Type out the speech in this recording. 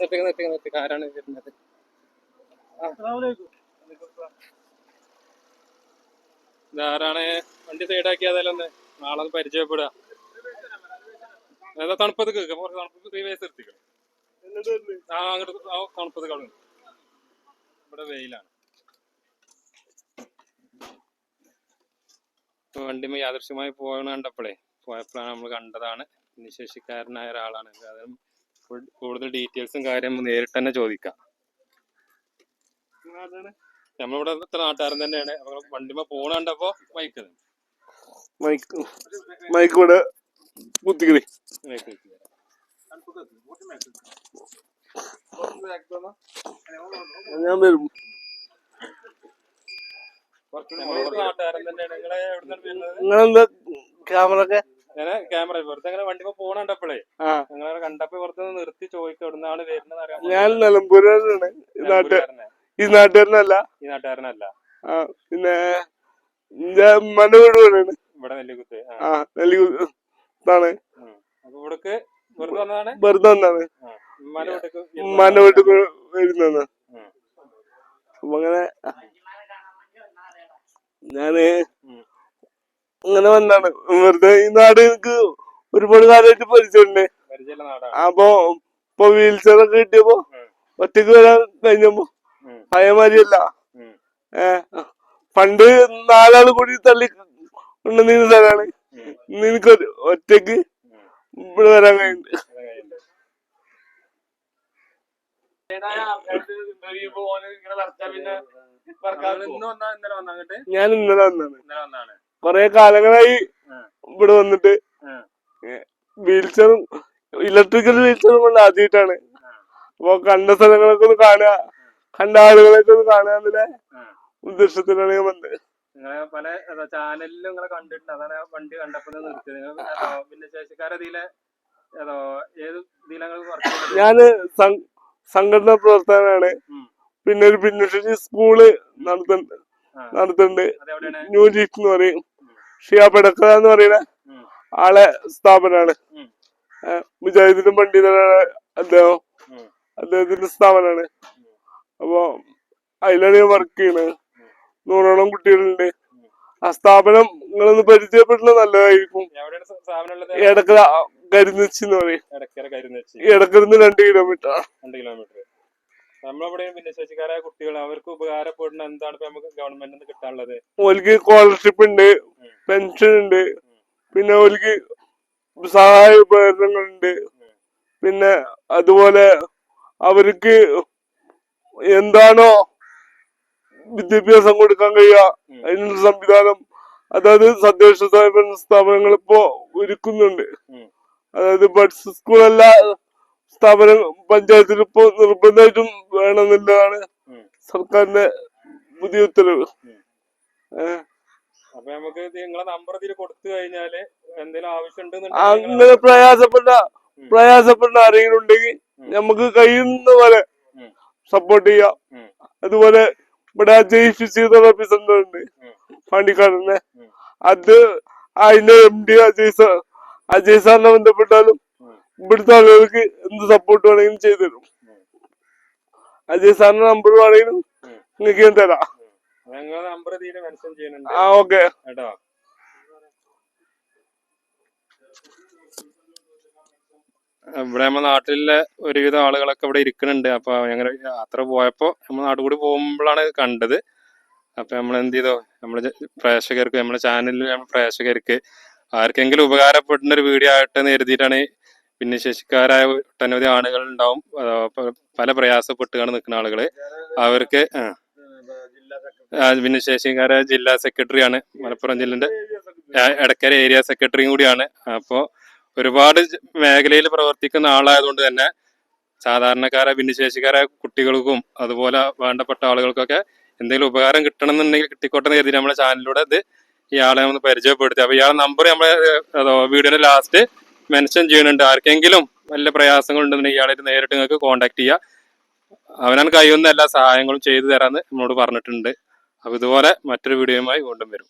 നിർത്തിക്ക നിർത്തിക്ക നിർത്തിക്ക ആരാണ് വരുന്നത്? ഇതാരാണ്? വണ്ടി സൈഡാക്കിയതല്ലെന്ന് നാളെ ഒന്ന് പരിചയപ്പെടുക. ഏതാ തണുപ്പത്ത് കേൾക്കാം കുറച്ച് തണുപ്പത്ത് വയസ്സ് നിർത്തിക്കണം ആ അങ്ങോട്ട് തണുപ്പത്ത് കളഞ്ഞു ഇവിടെ വെയിലാണ്. വണ്ടിമ യാദൃശ്യമായി പോകണ കണ്ടപ്പോഴേ പോയപ്പോഴാണ് നമ്മൾ കണ്ടതാണ്. ഭിന്നശേഷിക്കാരനായ ഒരാളാണ്. അതിനും ഫുൾ- കൂടുതൽ ഡീറ്റെയിൽസും കാര്യം നേരിട്ട് തന്നെ ചോദിക്കാം. നമ്മളിവിടെ ഇത്ര നാട്ടുകാരൻ തന്നെയാണ്. വണ്ടിമ പോണ കണ്ടപ്പോ മൈക്ക് മൈക്ക് മൈക്ക് ഇവിടെ കുത്തിക്കണേ ഞാൻ വരും നിങ്ങളെന്താ? ക്യാമറ ഒക്കെ അങ്ങനെ ക്യാമറ വെറുതെ അങ്ങനെ വണ്ടി പോണ കണ്ടപ്പോഴേ ആ. നിങ്ങളെ കണ്ടപ്പോ വെറുതെ നിർത്തി ചോദിക്കും എവിടുന്നാണ് വരുന്നത് അറിയാൻ ഞാൻ നിലമ്പൂരാണ്. ഈ നാട്ട് നാട്ടുകാരനെ ഈ നാട്ടുകാരനല്ല. ഈ നാട്ടുകാരനല്ല. പിന്നെ ഞാൻ ഉമ്മന്റെ വീട് പോലെയാണ് ഇവിടെ നെല്ലിക്കുത്ത് ആ. നെല്ലിക്കുത്ത്. നെല്ലി ഇതാണ്. അപ്പൊ ഇവിടക്ക് വെറുതെ വന്നതാണ്? വെറുതെ വന്നാണ്. ഉമ്മാന്റെ വീട്ടിക്ക് ഉമ്മാന്റെ വീട്ടിൽ വരുന്നത് അപ്പൊ അങ്ങനെ ഞാൻ. അങ്ങനെ വന്നാണ്. വെറുതെ ഈ നാട് എനിക്ക് ഒരുപാട് കാലമായിട്ട് പരിചയമുണ്ട്. അപ്പൊ ഇപ്പൊ വീൽ ചെയർ ഒക്കെ കിട്ടിയപ്പോ. ഒറ്റയ്ക്ക് വരാൻ കഴിഞ്ഞപ്പോ ഉം. പഴയ മാതിരിയല്ല ഉം. ഏ പണ്ട് നാലാൾ കൂടി തള്ളി കൊണ്ടുവന്ന സ്ഥലമാണ്. നിനക്ക് ഇന്ന് എനിക്ക് ഒരു- ഒറ്റയ്ക്ക്. ഇവിടെ വരാൻ കഴിയുന്നുണ്ട്. ഞാൻ ഇന്നലെ വന്നാണ് ഇന്നലെ വന്നാണ്. കൊറേ കാലങ്ങളായി. ഇവിടെ വന്നിട്ട്. വീൽച്ചറും ഇലക്ട്രിക്കൽ വീൽച്ചറും കൊണ്ട് ആദ്യമായിട്ടാണ് അപ്പൊ കണ്ട സ്ഥലങ്ങളൊക്കെ ഒന്ന് കാണുക. കണ്ട ആളുകളൊക്കെ ഒന്ന് കാണുക എന്നുള്ള. ഉദ്ദേശത്തിലാണ് ഞാൻ വന്നത്. നിങ്ങളെ പല ചാനലിലും നിങ്ങളെ കണ്ടിട്ടുണ്ട്. അതാണ് വണ്ടി കണ്ടപ്പോൾ നിർത്തിയത്. ഭിന്നശേഷിക്കാരതിലെ ഞാൻ സംഘടന പ്രവർത്തകനാണ്. പിന്നെ ഒരു ഭിന്നശേഷി സ്കൂൾ നടത്തുന്നുണ്ട്. നടത്തുന്നുണ്ട്. ന്യൂ ലീഫ് എന്ന് പറയും. ഷിയാ പെടക്ക എന്ന് പറയുന്ന. ആളെ സ്ഥാപനമാണ്. മുജാഹിദിനും പണ്ഡിതനാണ് അദ്ദേഹം. അദ്ദേഹത്തിന്റെ സ്ഥാപനമാണ്. അപ്പൊ അതിലാണ് ഞാൻ വർക്ക് ചെയ്യണത് നൂറോളം കുട്ടികളുണ്ട്. ആ സ്ഥാപനം നിങ്ങളൊന്ന് പരിചയപ്പെടുന്നത് നല്ലതായിരിക്കും. എടക്കര കരുന്നിച്ച് എന്ന് പറയും. എടക്കരന്ന് രണ്ട് കിലോമീറ്റർ രണ്ട് കിലോമീറ്റർ നമ്മളവിടെ ഭിന്നശേഷിക്കാരായ കുട്ടികൾ അവർക്ക് ഉപകാരപ്പെടുന്ന എന്താണ് നമുക്ക് ഗവൺമെന്റിൽ നിന്ന് കിട്ടാനുള്ളത്? ഓൽക്ക് സ്കോളർഷിപ്പ് ഉണ്ട്. പെൻഷൻ ഉണ്ട്. പിന്നെ അവർക്ക് സഹായ ഉപകരണങ്ങളുണ്ട് പിന്നെ അതുപോലെ അവർക്ക് എന്താണോ വിദ്യാഭ്യാസം കൊടുക്കാൻ കഴിയുക. അതിനുള്ള സംവിധാനം അതായത് തദ്ദേശ സ്വയംഭരണ സ്ഥാപനങ്ങൾ ഇപ്പോ ഒരുക്കുന്നുണ്ട്. അതായത് ബഡ്സ് സ്കൂളല്ല സ്ഥാപനം പഞ്ചായത്തിൽ ഇപ്പോ നിർബന്ധമായിട്ടും വേണമെന്നുള്ളതാണ്. സർക്കാരിന്റെ പുതിയ ഉത്തരവ്. ഏഹ്. അപ്പൊ നമുക്ക് നിങ്ങളെ നമ്പർ ഇതിൽ കൊടുത്തു കഴിഞ്ഞാൽ എന്തെങ്കിലും ആവശ്യം അങ്ങനെ പ്രയാസപ്പെട്ട പ്രയാസപ്പെട്ട ആരെങ്കിലും ഉണ്ടെങ്കിൽ നമുക്ക് കഴിയുന്ന പോലെ സപ്പോർട്ട് ചെയ്യാം. അതുപോലെ ഇവിടെ ജയ് ഫിസിയോതെറാപ്പി സെന്റർ ഉണ്ട് പണിക്കാരനെ അത് അതിന്റെ M D Ajay sir Ajay സാറിനെ ബന്ധപ്പെട്ടാലും ഇവിടുത്തെ ആളുകൾക്ക് എന്ത് സപ്പോർട്ട് വേണമെങ്കിലും ചെയ്തു തരും. അജയ് സാറിന്റെ നമ്പർ വേണമെങ്കിലും. നിങ്ങൾക്ക് ഞാൻ തരാം. ആ ഓക്കെ കേട്ടോ? ഇവിടെ നമ്മ നാട്ടിലെ ഒരുവിധം ആളുകളൊക്കെ ഇവിടെ ഇരിക്കുന്നുണ്ട്. അപ്പൊ ഞങ്ങൾ യാത്ര പോയപ്പോ നമ്മൾ നാട്ടിൽ കൂടി പോകുമ്പോഴാണ് കണ്ടത്. അപ്പൊ നമ്മൾ എന്ത് ചെയ്തോ? നമ്മുടെ പ്രേക്ഷകർക്ക് നമ്മുടെ ചാനലിൽ നമ്മുടെ പ്രേക്ഷകർക്ക് ആർക്കെങ്കിലും ഉപകാരപ്പെടുന്ന ഒരു വീഡിയോ ആയിട്ട് എഴുതിയിട്ടാണ് കരുതിയിട്ടാണ് ഭിന്നശേഷിക്കാരായ ഒട്ടനവധി ആളുകൾ ഉണ്ടാവും. പല പ്രയാസപ്പെട്ടുകൊണ്ട് നിൽക്കുന്ന ആളുകൾ അവർക്ക് ആ. ആ, ഭിന്നശേഷിക്കാരായ ജില്ലാ സെക്രട്ടറിയാണ് മലപ്പുറം ജില്ലന്റെ. എടക്കര ഏരിയ സെക്രട്ടറിയും കൂടിയാണ്. അപ്പോൾ ഒരുപാട് മേഖലയിൽ പ്രവർത്തിക്കുന്ന ആളായതുകൊണ്ട് തന്നെ സാധാരണക്കാരായ ഭിന്നശേഷിക്കാരായ കുട്ടികൾക്കും അതുപോലെ വേണ്ടപ്പെട്ട ആളുകൾക്കൊക്കെ എന്തെങ്കിലും ഉപകാരം കിട്ടണം എന്നുണ്ടെങ്കിൽ കിട്ടിക്കോട്ടെ എന്ന് കരുതി നമ്മുടെ ചാനലിലൂടെ ഇത് ഇയാളെ ഒന്ന് പരിചയപ്പെടുത്തി. അപ്പൊ ഇയാളെ നമ്പർ നമ്മളെ വീഡിയോയുടെ ലാസ്റ്റ് മെൻഷൻ ചെയ്യുന്നുണ്ട് ആർക്കെങ്കിലും വല്ല പ്രയാസങ്ങളുണ്ടെന്നുണ്ടെങ്കിൽ ഇയാളായിട്ട് നേരിട്ട് നിങ്ങൾക്ക് കോൺടാക്ട് ചെയ്യുക അവനാണ് കഴിയുന്ന എല്ലാ സഹായങ്ങളും ചെയ്തു തരാമെന്ന് നമ്മളോട് പറഞ്ഞിട്ടുണ്ട്. അപ്പൊ ഇതുപോലെ മറ്റൊരു വീഡിയോയുമായി വീണ്ടും വരും.